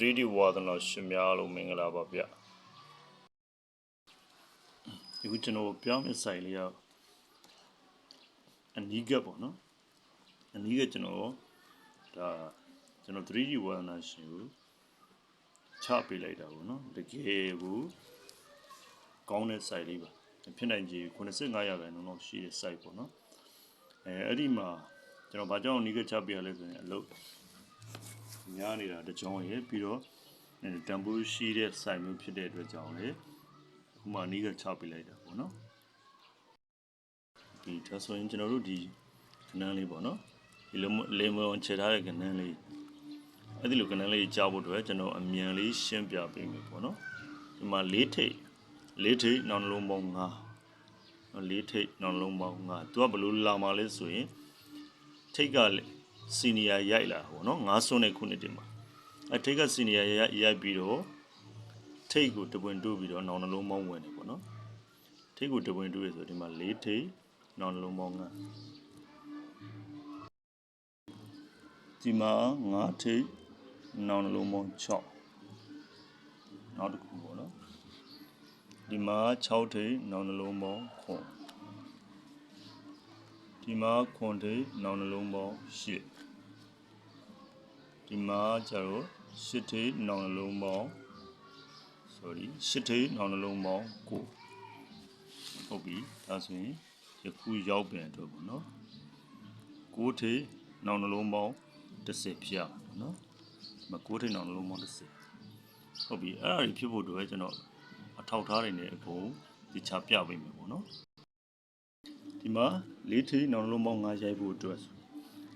3D ဝါသနာရှင်များလို့မင်္ဂလာပါဗျဒီခုကျွန်တော်ပြောင်းမယ့်ဆိုင်လေးကအနီးကပ်ပေါ့နော်အနီးကပ်ကျွန်တော်ဒါကျွန်တော် 3D ဝါသနာရှင်ကိုချပေးလိုက်တာပေါ့နော်တကယ်ကိုကောင်းတဲ့ဆိုင်လေးပါဖြစ်နိုင်ကြီး85ရာခိုင်နှုန်းလောက်ရှိတဲ့ site ပေါ့နော်အဲအဲ့ဒီမှာကျွန်တော်ဘာကြောင့်အနီးကပ်ချပေးရလဲဆိုရင်အလုပ် များနေတာတကြောင်ရယ်ပြီးတော့တန်ဖိုးရှိတဲ့ site မျိုးဖြစ်တဲ့အတွက်ကြောင့်လေအခုမှအနီးကပ်ချပေးလိုက်တာပေါ့နော်ဒီဒါဆိုရင်ကျွန်တော်တို့ဒီကနန်းလေးပေါ့နော်ဒီလိုလေမွန်ခြေထားတဲ့ကနန်းလေးအဲ့ဒီလိုကနန်းလေးကြားဖို့အတွက်ကျွန်တော်အမြန်လေးရှင်းပြပေးမယ်ပေါ့နော်ဒီမှာလေးထိပ်လေးထိပ်နောက်နှလုံးပေါင်း9လေးထိပ်နောက်လုံးပေါင်း9သူကဘယ်လိုလာမှာလဲဆိုရင်ထိပ်က စီနီယာရိုက်လာပေါ့နော်9ဆွန်းတဲ့ခုနှစ်တင်မှာအဲထိပ်ကစီနီယာရိုက်ရိုက်ပြီးတော့ထိပ်ကိုတပွင့်တိုးပြီးတော့နောက်နှလုံးပေါင်းဝင်တယ်ပေါ့နော်ထိပ်ကိုတပွင့်တိုးရဆိုဒီမှာလေးထိပ်နောက်နှလုံးပေါင်း9ဒီမှာ9ထိပ်နောက်နှလုံးပေါင်း6နောက်တစ်ခုပေါ့နော်ဒီမှာ6ထိပ်နောက်နှလုံးပေါင်း9 ဒီမှာ9ထိပ်နောက်နှလုံးပေါင်း8ဒီမှာကျတော့8ထိပ်နောက်နှလုံးပေါင်း sorry 8ထိပ်နောက်နှလုံးပေါင်း9ဟုတ်ပြီဒါဆိုရင်ယခုရောက်ပြန်တော့ပေါ့နော်9ထိပ်နောက်နှလုံးပေါင်း10ပြရပါနော်ဒီမှာ9ထိပ်နောက်နှလုံးပေါင်း10ဟုတ်ပြီအဲ့ဒါတွေဖြစ်ဖို့အတွက်ကျွန်တော်အထောက်ထားတွေနဲ့အကုန်ဒီချပြပေးမယ်ပေါ့နော် ဒီမှာလေးထိပ်နောက်နှလုံးပေါင်း9ရိုက်ဖို့အတွက်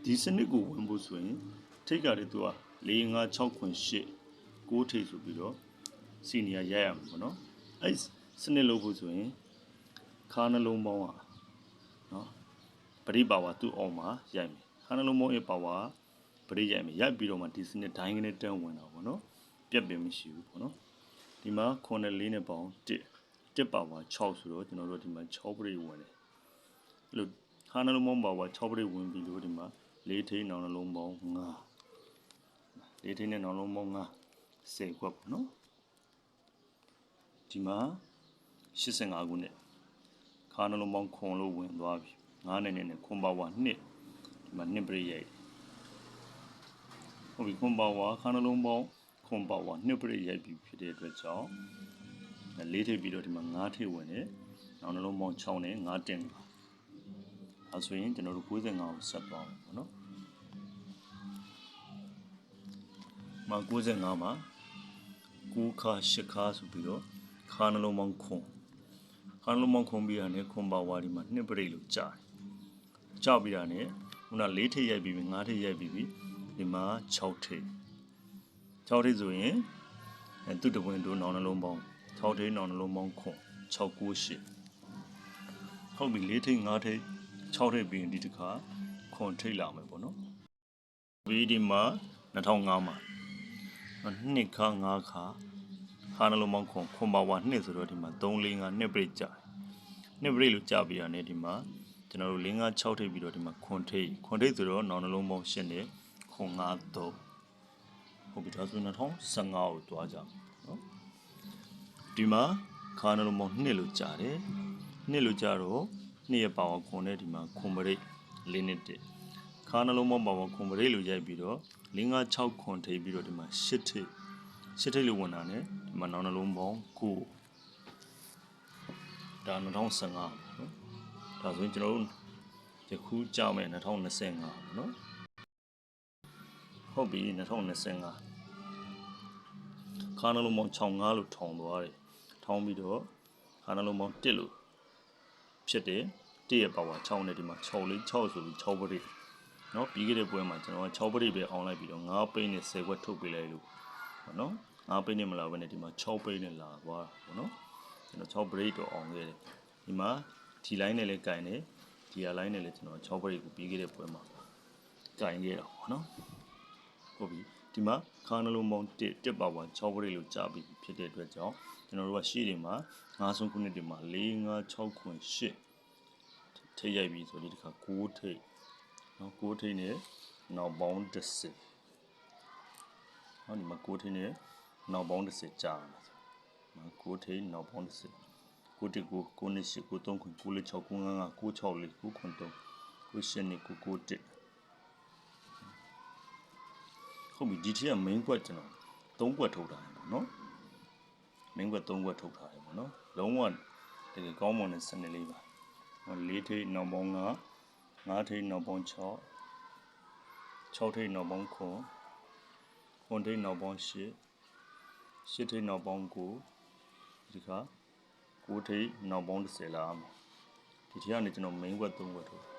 ဒီစနစ်ကိုဝင်ဖို့ဆိုရင်ထိတ်ကလေးသူက4 5 6ခွင်8 9ထိပ်ဆိုပြီးတော့စီနီယာရိုက်ရမှာပေါ့နော်အဲ့စနစ်လုပ်ဖို့ဆိုရင်ခါနှလုံးပေါင်းอ่ะเนาะပရိပါဝါသူ့အောင်မှာရိုက်မယ်ခါနှလုံးပေါင်းရဲ့ပါဝါပရိရိုက်မယ်ရိုက်ပြီးတော့မှဒီစနစ်ဒိုင်းကနေတန်းဝင်တာပေါ့နော်ပြက်ပင်မရှိဘူးပေါ့နော်ဒီမှာ9နဲ့4နဲ့ပေါင်း1 1ပါဝါ6ဆိုတော့ကျွန်တော်တို့ဒီမှာ6ပရိဝင်တယ် အဲ့လိုခါနှလုံးပေါင်းပါဝါ6ပရိဝင်ပြီးလို့ဒီမှာ4ထိန်းနောင်နှလုံးပေါင်း5လေးထိန်းနဲ့နောင်လုံးပေါင်း9 10ခွက်ပေါ့နော်ဒီမှာ85ခုနဲ့ခါနှလုံးပေါင်းခွန်လို့ဝင်သွားပြီ9နဲ့နဲ့ခွန်ပါဝါ2ဒီမှာ2ပရိရိုက်ဟုတ်ပြီခွန်ပါဝါခါနှလုံးပေါင်းခွန်ပါဝါ2ပရိရိုက်ပြီဖြစ်တဲ့အတွက်ကြောင့်လေးထိပ်ပြီးတော့ဒီမှာ9ထိပ်ဝင်တယ်နောက်နှလုံးပေါင်း6နဲ့9တင်ပါ အဲဆိုရင်ကျွန်တော်တို့95ကိုဆက်သွားမယ်ပေါ့နော်မှာ95မှာ9ခါ10ခါဆိုပြီးတော့ခါနှလုံးပေါင်းခွန်ခါနှလုံးပေါင်းခွန်ပြီးတာနဲ့ခွန်ပါဝါဒီမှာနှစ်ပရိတ်လို့ကြားတယ်ကြောက်ပြီးတာနဲ့ခုန၄ထိပ်ရိုက်ပြီးပြီ၅ထိပ်ရိုက်ပြီးပြီဒီမှာ6ထိပ်6ထိပ်ဆိုရင်အဲသူ့တပွင့်တို့နောင်နှလုံးပေါင်း6ထိပ်နောင်နှလုံးပေါင်းခွန်6 9 8ဟုတ်ပြီ၄ထိပ်၅ထိပ် 6ထိပ်ပြီးရင်ဒီတစ်ခါခွန်ထိပ်လာမယ်ပေါ့နော်ဗီဒီမှာ2005မှာနှစ်ခါငါးခါခါနှလုံးပေါင်းခွန်ခွန်ပါဝါနှစ်ဆိုတော့ဒီမှာ3 4 5နှစ်ပြိတ်ကြတယ်နှစ်ပြိတ်လို့ကြပြီးရနေဒီမှာကျွန်တော်တို့5 5 6ထိပ်ပြီးတော့ဒီမှာခွန်ထိပ်ခွန်ထိပ်ဆိုတော့နောင်နှလုံးပေါင်း8နဲ့ခွန်5 3ဟုတ်ပြီဒါဆို2015ကိုတွားကြမယ်နော်ဒီမှာခါနှလုံးပေါင်း2လို့ကြားတယ်2လို့ကြားတော့ 2ရဲ့ပါဝါခွန်နဲ့ဒီမှာခွန်ပရိတ်4နှစ်တည်းခါနှလုံးပေါင်းပါဝါခွန်ပရိတ်လို့ရိုက်ပြီးတော့5 6 6ခွန်ထိပ်ပြီးတော့ဒီမှာ8ထိပ်8ထိပ်လို့ဝင်တာ ਨੇ ဒီမှာနောက်နှလုံးပေါင်း9ဒါ2015ပေါ့နော်ဒါဆိုရင်ကျွန်တော်တို့ယခုကြောက်မယ်2025ပေါ့နော်ဟုတ်ပြီ2025ခါနှလုံးပေါင်း65လို့ထောင်သွားတယ်ထောင်းပြီးတော့ခါနှလုံးပေါင်း1လို့ ဖြစ်တယ်1ရဲ့ပါဝါ6နဲ့ဒီမှာ6လေး6ဆိုပြီး6ပရိတ်เนาะပြီးခဲ့တဲ့ပွဲမှာကျွန်တော်က6ပရိပဲအောင်လိုက်ပြီးတော့9ပိန်းနဲ့10ခွက်ထုတ်ပေးလိုက်လို့ပေါ့နော်9ပိန်းနဲ့မလာဘဲနဲ့ဒီမှာ6ပိန်းနဲ့လာသွားတာပေါ့နော်ကျွန်တော်6ပရိတော့အောင်ခဲ့တယ်ဒီမှာဒီ line နဲ့လည်းကင်တယ်ဒီ line နဲ့လည်းကျွန်တော်6ပရိကိုပြီးခဲ့တဲ့ပွဲမှာကင်ခဲ့တာပေါ့နော်ဟုတ်ပြီ ဒီမှာခါနှလုံးပေါင်း1 1ပါဝါ6ပရိလို့ကြာပြီဖြစ်တဲ့အတွက်ကြောင့်ကျွန်တော်တို့ကရှေ့တွေမှာ9ဆုံးခုနှစ်တွေမှာ4 5 6ခွန်8ထိရိုက်ပြီဆိုဒီတစ်ခါ6ထိပ်နော်6ထိပ်နဲ့နောက်ပေါင်း10နော်ဒီမှာ6ထိပ်နဲ့နောက်ပေါင်း30ကြာလာဆိုနော်6ထိပ်နောက်ပေါင်း30 9တိ9 9နှစ်8 9 3 9 9 6 9 5 9 6 4 9 9 3 9 8နှစ်9 9တစ် ဟုတ်ပြီဒီထက်က main quest ကျွန်တော်3 quest ထုတ်ထားတယ်ပေါ့နော် main quest 3 quest ထုတ်ထားတယ်ပေါ့နော်လုံးဝတကယ်ကောင်းမွန်တဲ့စနစ်လေးပါဟော4ထိပ်နောက်ပေါင်း9 5ထိပ်နောက်ပေါင်း6 6ထိပ်နောက်ပေါင်း9 9ထိပ်နောက်ပေါင်း8 8ထိပ်နောက်ပေါင်း9ဒီခါ9ထိပ်နောက်ပေါင်း30လာအောင်ဒီထက်ကနေကျွန်တော် main web 3 web ထုတ်